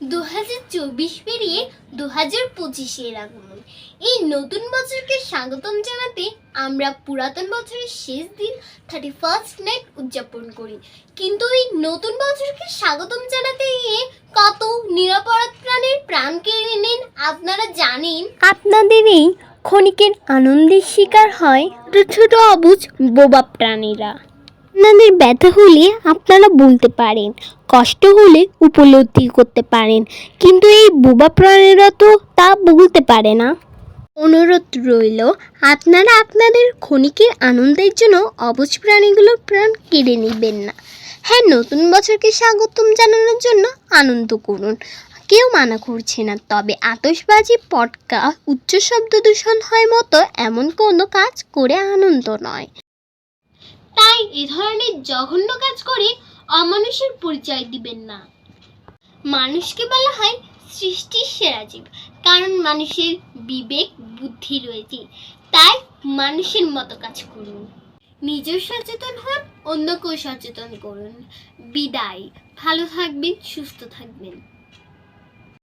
দু হাজার চব্বিশ পেরিয়ে দু হাজার পঁচিশের আগমন। এই নতুন বছরকে স্বাগতম জানাতে আমরা পুরাতন বছরের শেষ দিন থার্টি ফার্স্ট উদযাপন করি। কিন্তু এই নতুন বছরকে স্বাগতম জানাতে গিয়ে কত নিরাপরাধ প্রাণীর প্রাণ নেন আপনারা জানেন? আপনাদের এই ক্ষণিকের আনন্দের শিকার হয় ছোট অবুজ বোবা প্রাণীরা। আপনাদের ব্যথা হলে আপনারা বলতে পারেন, কষ্ট হলে উপলব্ধি করতে পারেন, কিন্তু এই বোবা প্রাণীরা তো তা বলতে পারে না। অনুরোধ রইল, আপনারা আপনাদের ক্ষণিকের আনন্দের জন্য অবুজ প্রাণীগুলোর প্রাণ কেড়ে নেবেন না। হ্যাঁ নতুন বছরকে স্বাগতম জানানোর জন্য আনন্দ করুন। কেউ মানা করছে না, তবে আতসবাজি পটকা উচ্চ শব্দ দূষণ হয় মতো এমন কোনো কাজ করে আনন্দ নয়। তাই এ ধরনের জঘন্য কাজ করে অমানুষের পরিচয় দিবেন না। মানুষকে বলা হয় সৃষ্টির সেরা জীব, কারণ মানুষের বিবেক, বুদ্ধি রয়েছে। তাই মানুষের মতো কাজ করুন। নিজেও সচেতন হন, অন্যকেও সচেতন করুন। বিদায়। ভালো থাকবেন, সুস্থ থাকবেন।